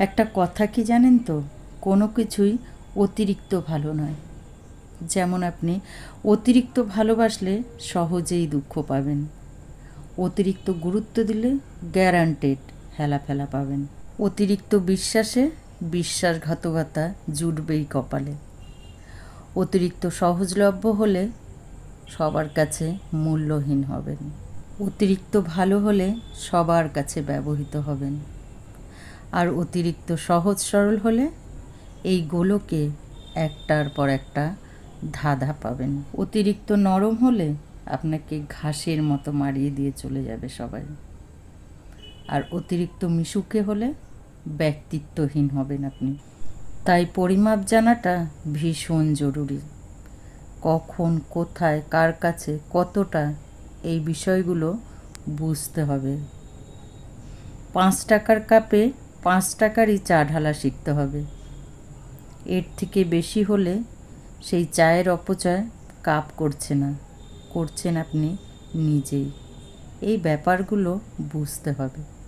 একটা কথা কি জানেন তো? কোনো কিছুই অতিরিক্ত ভালো নয়। যেমন আপনি অতিরিক্ত ভালোবাসলে সহজেই দুঃখ পাবেন। অতিরিক্ত গুরুত্ব দিলে গ্যারান্টেড হেলা ফেলা পাবেন। অতিরিক্ত বিশ্বাসে বিশ্বাসঘাতকতা জুটবেই কপালে। অতিরিক্ত সহজলভ্য হলে সবার কাছে মূল্যহীন হবেন। অতিরিক্ত ভালো হলে সবার কাছে ব্যবহৃত হবেন। আর অতিরিক্ত সহজ সরল হলে এই গোলকে একটার পর একটা ধাঁধা পাবেন। অতিরিক্ত নরম হলে আপনাকে ঘাসের মতো মারিয়ে দিয়ে চলে যাবে সবাই। আর অতিরিক্ত মিশুকে হলে ব্যক্তিত্বহীন হবেন আপনি। তাই পরিমাপ জানাটা ভীষণ জরুরি। কখন, কোথায়, কার কাছে, কতটা এই বিষয়গুলো বুঝতে হবে। পাঁচ টাকার কাপে পাঁচ টাকারই চা ঢালা শিখতে হবে। এর থেকে বেশি হলে সেই চায়ের অপচয় কাপ করছে না, করছেন আপনি নিজেই। এই ব্যাপারগুলো বুঝতে হবে।